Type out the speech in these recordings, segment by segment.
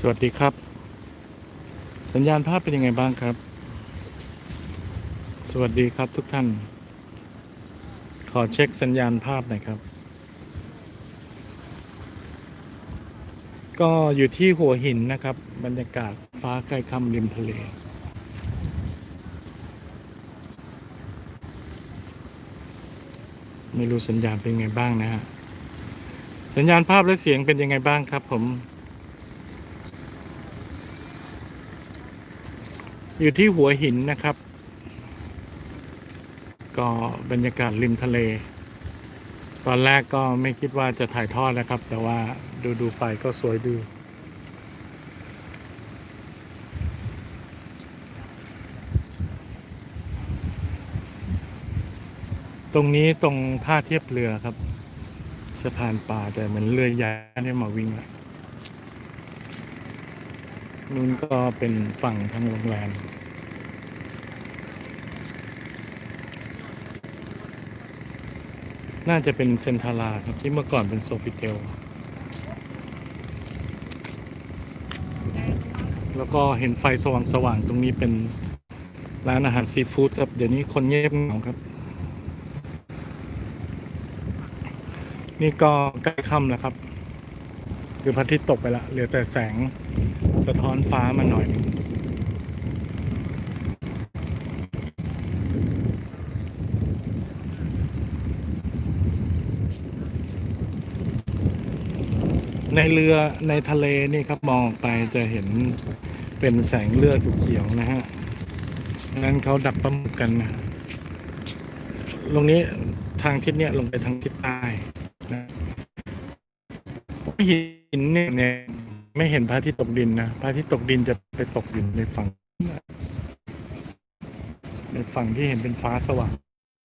สวัสดีครับ สัญญาณภาพเป็นยังไงบ้างครับ สวัสดีครับทุกท่าน ขอเช็คสัญญาณภาพหน่อยครับ ก็อยู่ที่หัวหินนะครับ บรรยากาศฟ้าใกล้ค่ำริมทะเลไม่รู้สัญญาณเป็นยังไงบ้างนะฮะ สัญญาณภาพและเสียงเป็นยังไงบ้างครับผม อยู่ที่หัวหินนะครับ ก็บรรยากาศริมทะเล ตอนแรกก็ไม่คิดว่าจะถ่ายทอดนะครับ แต่ว่าดูดูไปก็สวยดีตรงนี้ตรงท่าเทียบเรือครับ สะพานปลาแต่เหมือนเรือใหญ่ไม่มาวิ่งละ นู่นก็เป็นฝั่งทางโรงแรมน่าจะเป็นเซนทาราครับที่เมื่อก่อนเป็นโซฟิเทล แล้วก็เห็นไฟสว่างๆ ตรงนี้เป็นร้านอาหารซีฟู้ดครับ เดี๋ยวนี้คนเงียบเหงาครับ นี่ก็ใกล้ค่ำแล้วครับ คือพระอาทิตย์ตกไปละ เหลือแต่แสง สะท้อนฟ้ามาหน่อยในเรือในทะเลนี่ครับมองออกไปจะเห็นเป็นแสงเลือดเขียวนะฮะนั้นเขาดักปลาหมึกกันนะตรงนี้ทางทิศเนี้ยลงไปทางทิศใต้นะหินเนี่ยเนี่ย ไม่เห็นพระทิตย์ตกดินนะพระทิตย์ตกดินจะไปตกอยู่ในฝั่งในฝั่งที่เห็นเป็นฟ้าสว่าง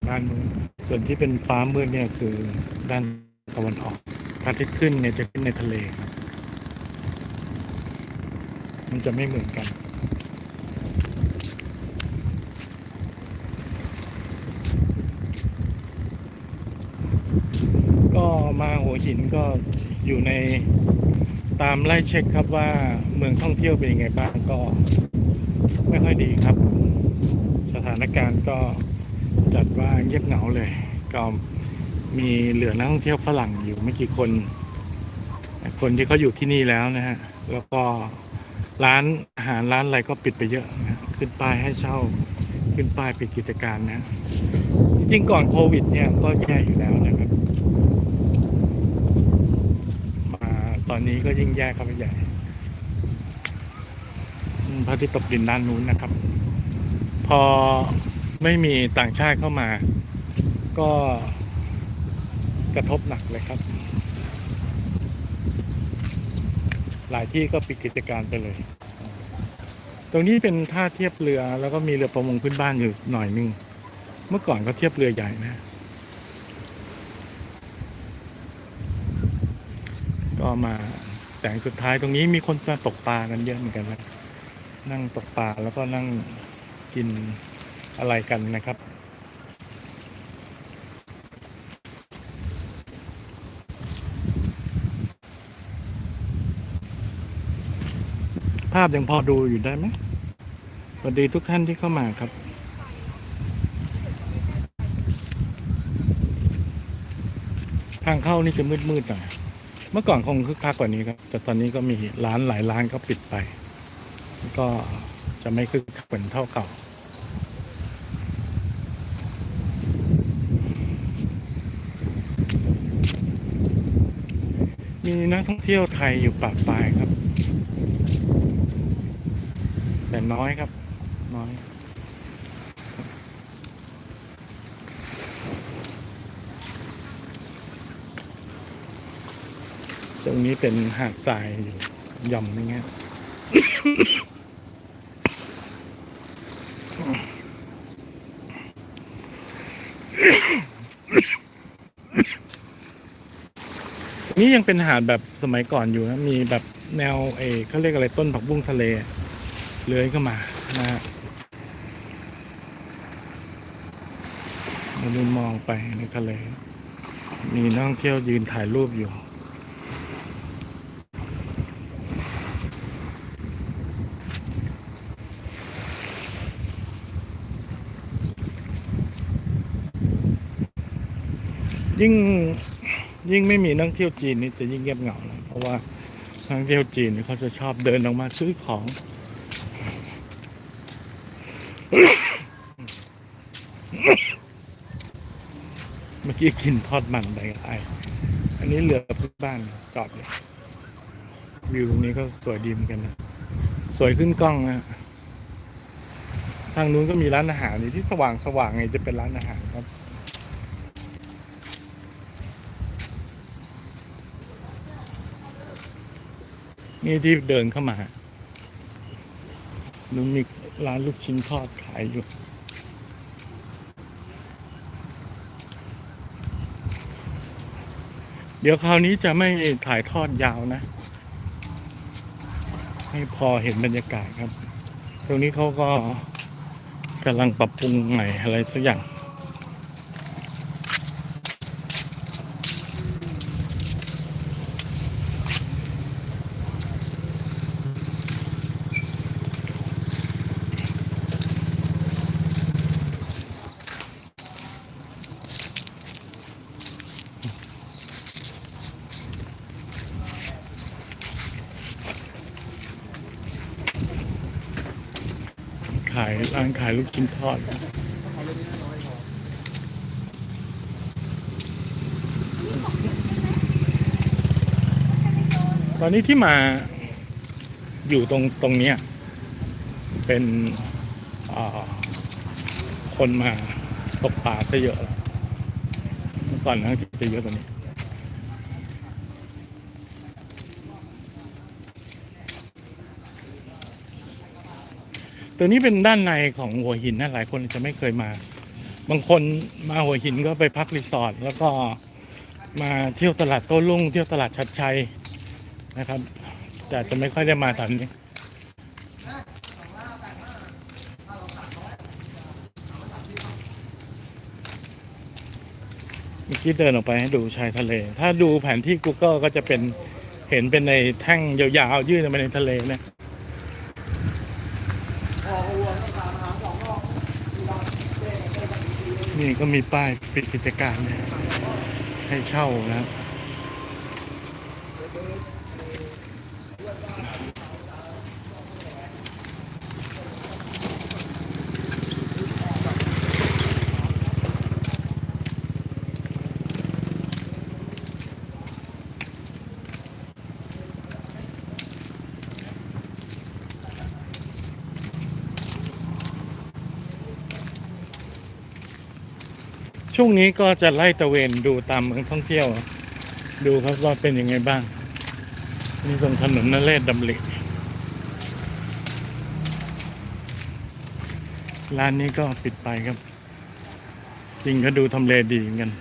ด้านนู้นส่วนที่เป็นฟ้ามืดเนี่ยคือด้านตะวันออกพระอาทิตย์ขึ้นเนี่ยจะขึ้นในทะเลครับมันจะไม่เหมือนกันก็มาหัวหินก็อยู่ใน ตามไล่เช็คครับว่าเมืองท่องเที่ยวเป็นยังไงบ้างก็ไม่ค่อยดีครับ สถานการณ์ก็จัดว่าเงียบเหงาเลย ก็มีเหลือนักท่องเที่ยวฝรั่งอยู่ไม่กี่คน คนที่เขาอยู่ที่นี่แล้วนะฮะแล้วก็ร้านอาหารร้านอะไรก็ปิดไปเยอะนะขึ้นป้ายให้เช่าขึ้นป้ายปิดกิจการนะจริงก่อนโควิดเนี่ยก็แย่อยู่แล้วนะครับ มา นนี้ก็ยิ่งแย่เข้าไปใหญ่พระทิตย์ตกดินด้านนู้นนะครับ พอไม่มีต่างชาติเข้ามา ก็กระทบหนักเลยครับ หลายที่ก็ปิดกิจการไปเลย ตรงนี้เป็นท่าเทียบเรือแล้วก็มีเรือประมงพื้นบ้านอยู่หน่อยนึง เมื่อก่อนก็เทียบเรือใหญ่นะ มาแสงสุดท้ายตรงนี้มีคนมาตกปลากันเยอะเหมือนกันนะนั่งตกปลาแล้วก็นั่งกินอะไรกันนะครับ ภาพยังพอดูอยู่ได้ไหมสวัสดีทุกท่านที่เข้ามาครับทางเข้านี่จะมืดๆหน่อย เมื่อก่อนคงคึกคักกว่านี้ครับ แต่ตอนนี้ก็มีร้านหลายร้านก็ปิดไป ก็จะไม่คึกคักเหมือนเท่าเก่า มีนักท่องเที่ยวไทยอยู่ปากปลายครับ แต่น้อยครับ น้อย รงนี้เป็นหาดทรายย่อมอย่างเงี้ยนี่ยังเป็นหาดแบบสมัยก่อนอยู่นะ มีแบบแนวเออเขาเรียกอะไรต้นผักบุ้งทะเลเลื้อยเข้ามานะฮะเรามองไปในทะเล มีนักท่องเที่ยวยืนถ่ายรูปอยู่ ยิ่งยิ่งไม่มีนักเที่ยวจีนนี่จะยิ่งเงียบเหงานะเพราะว่านักเที่ยวจีนนี่เขาจะชอบเดินออกมาซื้อของ เมื่อกี้กินทอดมันไปไออันนี้เหลือพื้นบ้านจอดอยู่วิวตรงนี้ก็สวยดีเหมือนกันนะสวยขึ้นกล้องนะทางนู้นก็มีร้านอาหารนี่ที่สว่างสว่างไงจะเป็นร้านอาหารครับ นี่ที่เดินเข้ามานู้มีร้านลูกชิ้นทอดขายอยู่เดี๋ยวคราวนี้จะไม่ถ่ายทอดยาวนะ ให้พอเห็นบรรยากาศครับ ตรงนี้เขาก็กำลังปรับปรุงใหม่อะไรสักอย่าง ขายลูกชิ้นทอดตอนนี้ที่มาอยู่ตรงตรงเนี้ยเป็นคนมาตกปลาซะเยอะแล้วเมื่อก่อนนะจะเยอะกว่านี้ ตัวนี้เป็นด้านในของหัวหินนะหลายคนจะไม่เคยมา บางคนมาหัวหินก็ไปพักรีสอร์ทแล้วก็มาเที่ยวตลาดโต้รุ่งเที่ยวตลาดชัดชัยนะครับ แต่จะไม่ค่อยได้มาตอนนี้เมื่อกี้เดินออกไปให้ดูชายทะเล ถ้าดูแผนที่ Google ก็จะเป็นเห็นเป็นในแท่งยาวๆ ยื่นออกมาในทะเลนะ นี่ก็มีป้ายปิดกิจการให้เช่านะครับ ช่วงนี้ก็จะไล่ตะเวนดูตามเมืองท่องเที่ยว ดูครับว่าเป็นยังไงบ้าง นี่ตรงถนนนเรศดำริร้านนี้ก็ปิดไปครับ จริงก็ดูทำเลดีเหมือนกัน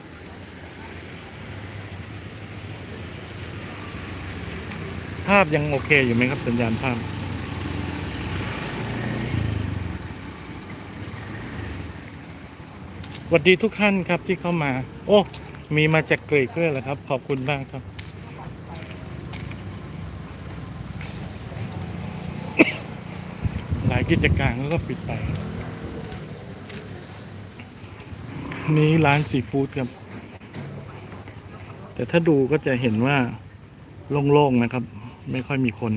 ภาพยังโอเคอยู่ไหมครับสัญญาณภาพ วัสดีทุกท่านครับที่เข้ามา โอ้ มีมาจากกรีกด้วยเหรอครับ ขอบคุณมากครับ หลายกิจการก็ปิดไป นี่ร้านซีฟู้ดครับ แต่ถ้าดูก็จะเห็นว่าโล่งๆนะครับ ไม่ค่อยมีคน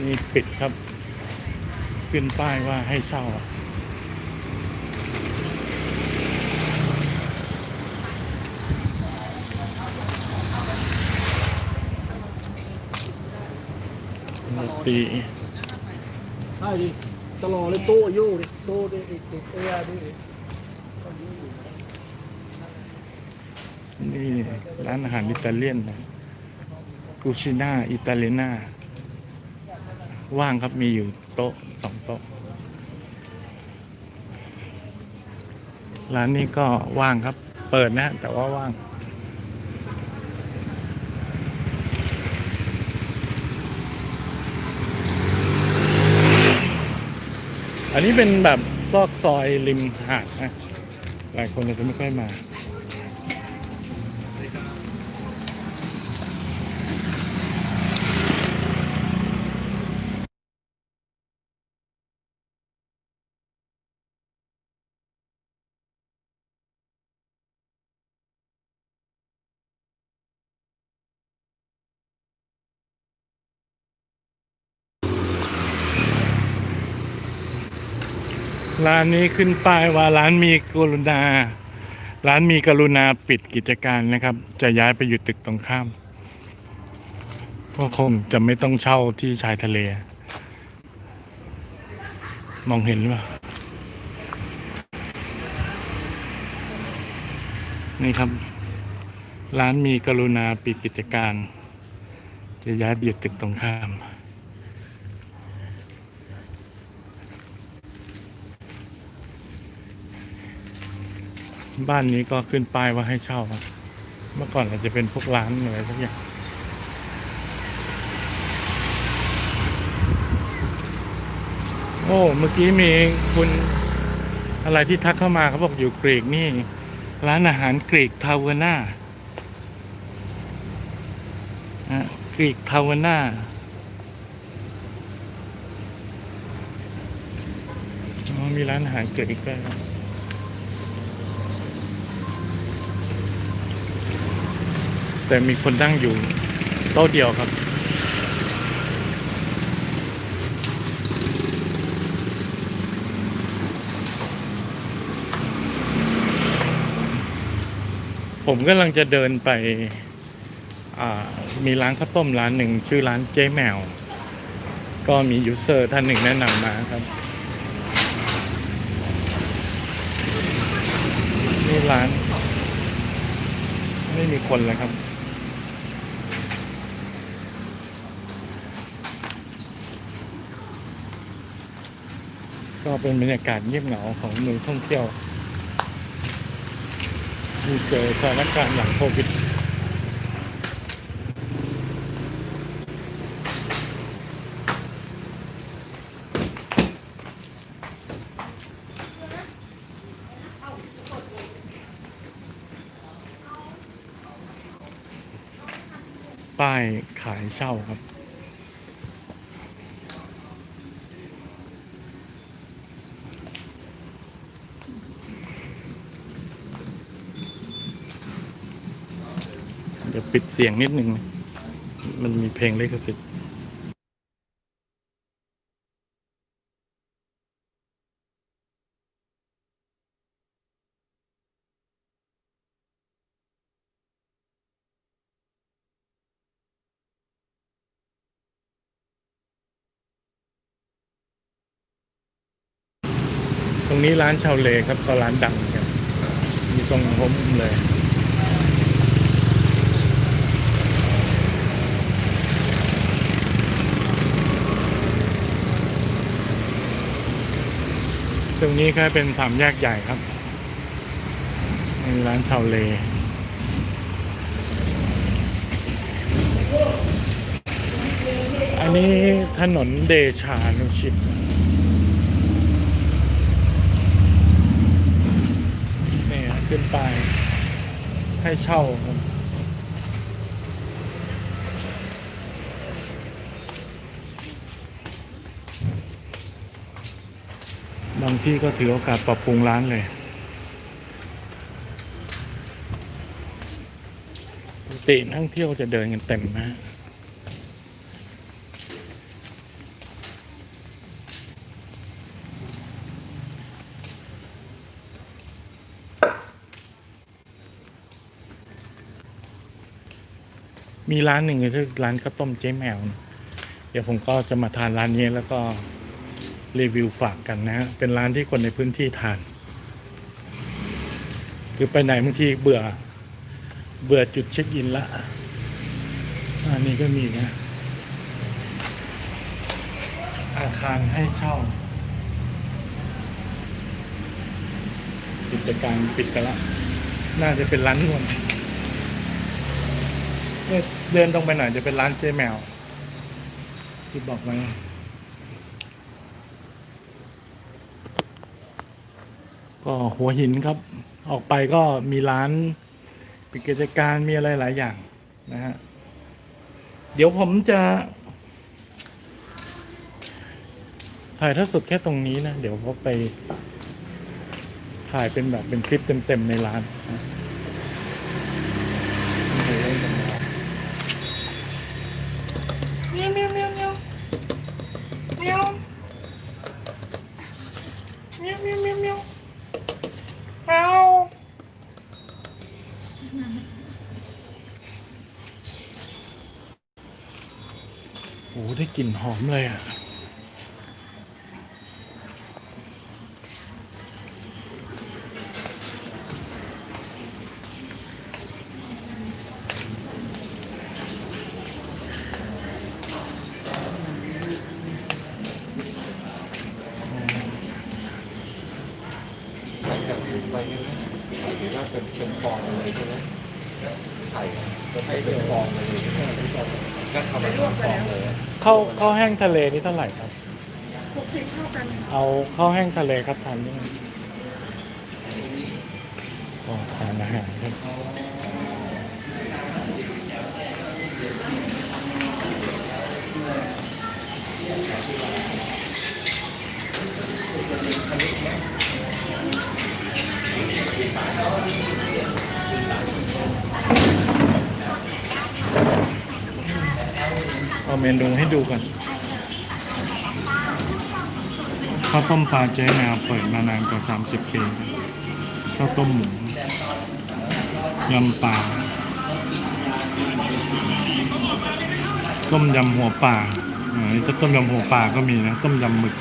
มี ปิดครับ ขึ้นป้ายว่าให้เช่าโรตีใช่ดิตลอดเลยโต้โย่ดิโต้ดิเอกเอกเอียดินี่ร้านอาหารอิตาเลียนนะกูชิน่าอิตาเลียนา ว่างครับมีอยู่โต๊ะสองโต๊ะ ร้านนี้ก็ว่างครับ เปิดนะ แต่ว่าว่าง อันนี้เป็นแบบซอกซอยริมหาดนะ หลายคนอาจจะไม่ค่อยมา ร้านนี้ขึ้นป้ายว่าร้านมีกรุณา ร้านมีกรุณาปิดกิจการนะครับ จะย้ายไปอยู่ตึกตรงข้าม ก็คงจะไม่ต้องเช่าที่ชายทะเล มองเห็นหรือเปล่า นี่ครับ ร้านมีกรุณาปิดกิจการ จะย้ายไปอยู่ตึกตรงข้าม บ้านนี้ก็ขึ้นป้ายว่าให้เช่าครับเมื่อก่อนอาจจะเป็นพวกร้านอะไรสักอย่างโอ้เมื่อกี้มีคุณอะไรที่ทักเข้ามาเขาบอกอยู่กรีกนี่ ร้านอาหารกรีกทาวเวอร์นาอะกรีกทาวเวอร์นาอ๋อมีร้านอาหารเกรีกด้ว แต่มีคนนั่งอยู่โต๊ะเดียวครับ ผมกำลังจะเดินไปมีร้านข้าวต้มร้านหนึ่งชื่อร้านเจ๊แมว ก็มียูเซอร์ท่านหนึ่งแนะนำมาครับ นี่ร้าน ไม่มีคนเลยครับ ก็เป็นบรรยากาศเงียบเหงาของเมืองท่องเที่ยวที่เจอสถานการณ์หลังโควิดป้ายขายเช่าครับ เดี๋ยว ปิดเสียงนิดนึงมันมีเพลงลิขสิทธิ์ตรงนี้ร้านชาวเลครับก็ร้านดังครับมีตรงผมเลย ตรงนี้ก็เป็นสามแยกใหญ่ครับมีร้านชาวเลอันนี้ถนนเดชานุชิตนี่ขึ้นไปให้เช่าครับางที่ก็ถือโอกาสปรับปรุงร้านเลยปกตินักท่องเที่ยวจะเดินกันเต็มนะมีร้านหนึ่งคือร้านข้าวต้มเจ๊แมว เดี๋ยวผมก็จะมาทานร้านนี้แล้วก็ รีวิวฝากกันนะฮะเป็นร้านที่คนในพื้นที่ทานคือไปไหนบางทีเบื่อ เบื่อจุดเช็คอินละอันนี้ก็มีนะ อาคารให้เช่ากิจการปิดกันละ น่าจะเป็นร้านนวดเอ้ยเดินตรงไปหน่อยจะเป็นร้านเจ๊แมว ที่บอกไว้ ก็หัวหินครับ ออกไปก็มีร้านปิดกิจการมีอะไรหลายอย่างนะฮะ เดี๋ยวผมจะ ถ่ายถ้าสุดแค่ตรงนี้นะ เดี๋ยวผมไปถ่ายเป็นแบบเป็นคลิปเต็ม ๆ ในร้านนะ กลิ่นหอมเลยอะ ข้าวข้าวแห้งทะเลนี่เท่าไหร่ครับหกสิบเท่ากันเอาข้าวแห้งทะเลครับทานด้วยก็ทานอาหารกันเนูให้ดูกันข้าวต้มปลาเจ๊แมวเปิดมานานกว่า 30 ปีข้าวต้มหมูยำปลาต้มยำหัวป่าอ่านี่ถ้าต้มยำหัวป่าก็มีนะ ต้มยำหมึก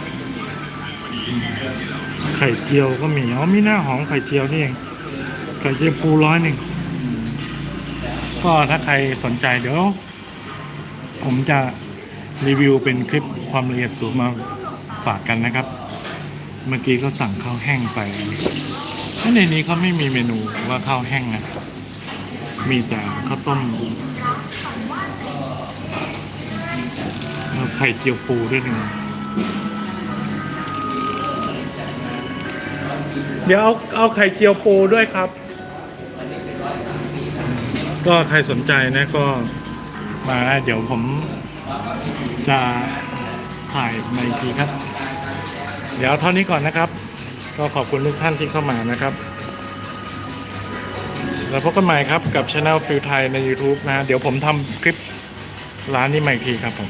ไข่เจียวก็มีอ๋อมีหน้าหอมไข่เจียวนี่เองไข่เจียวปูร้อยหนึ่งก็ถ้าใครสนใจเดี๋ยว ผมจะรีวิวเป็นคลิปความละเอียดสูงมาฝากกันนะครับ เมื่อกี้ก็สั่งข้าวแห้งไปในนี้เขาไม่มีเมนูว่าข้าวแห้งนะ มีแต่ข้าวต้มแล้วไข่เจียวปูด้วยหนึ่งเดี๋ยวเอาเอาไข่เจียวปูด้วยครับ ก็ใครสนใจนะก็ มาได้เดี๋ยวผมจะถ่ายในอีกทีครับ เดี๋ยวเท่านี้ก่อนนะครับ ก็ขอบคุณทุกท่านที่เข้ามานะครับ แล้วพบกันใหม่ครับกับช anel ฟิลไทยใน YouTube นะเดี๋ยวผมทำคลิปร้านนี้ใหม่อีกทีครับผม